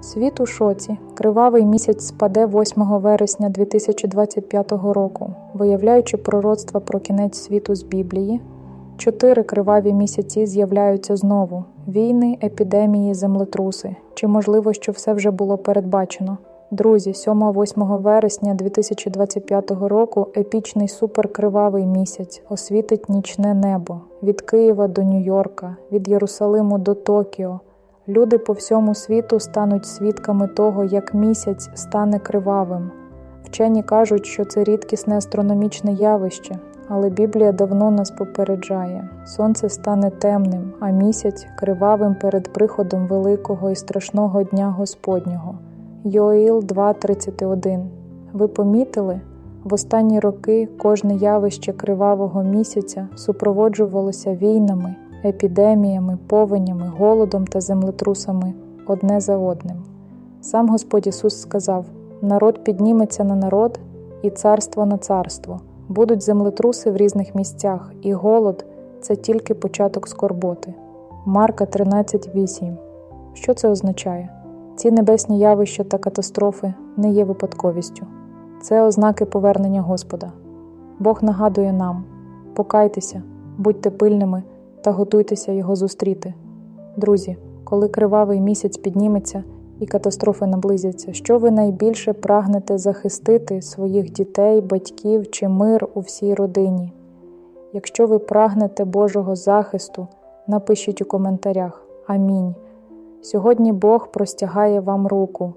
Світ у шоці. Кривавий місяць спаде 8 вересня 2025 року, виявляючи пророцтва про кінець світу з Біблії. Чотири криваві місяці з'являються знову: війни, епідемії, землетруси. Чи можливо, що все вже було передбачено? Друзі, 7-8 вересня 2025 року епічний суперкривавий місяць освітить нічне небо від Києва до Нью-Йорка, від Єрусалиму до Токіо. Люди по всьому світу стануть свідками того, як місяць стане кривавим. Вчені кажуть, що це рідкісне астрономічне явище, але Біблія давно нас попереджає: сонце стане темним, а місяць кривавим перед приходом великого і страшного дня Господнього. Йоїл 2.31 Ви помітили? В останні роки кожне явище кривавого місяця супроводжувалося війнами, епідеміями, повенями, голодом та землетрусами одне за одним. Сам Господь Ісус сказав: народ підніметься на народ і царство на царство. Будуть землетруси в різних місцях, і голод це тільки початок скорботи. Марка 13.8 Що це означає? Ці небесні явища та катастрофи не є випадковістю. Це ознаки повернення Господа. Бог нагадує нам: покайтеся, будьте пильними та готуйтеся Його зустріти. Друзі, коли кривавий місяць підніметься і катастрофи наблизяться, що ви найбільше прагнете захистити своїх дітей, батьків чи мир у всій родині? Якщо ви прагнете Божого захисту, напишіть у коментарях Амінь. Сьогодні Бог простягає вам руку.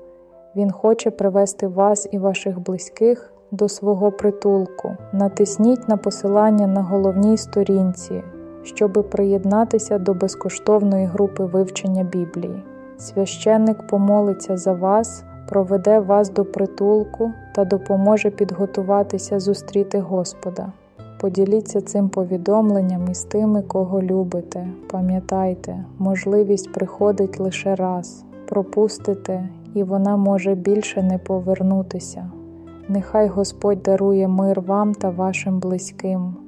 Він хоче привести вас і ваших близьких до свого притулку. Натисніть на посилання на головній сторінці, щоби приєднатися до безкоштовної групи вивчення Біблії. Священник помолиться за вас, проведе вас до притулку та допоможе підготуватися зустріти Господа. Поділіться цим повідомленням із тими, кого любите. Пам'ятайте, можливість приходить лише раз. Пропустите, і вона може більше не повернутися. Нехай Господь дарує мир вам та вашим близьким.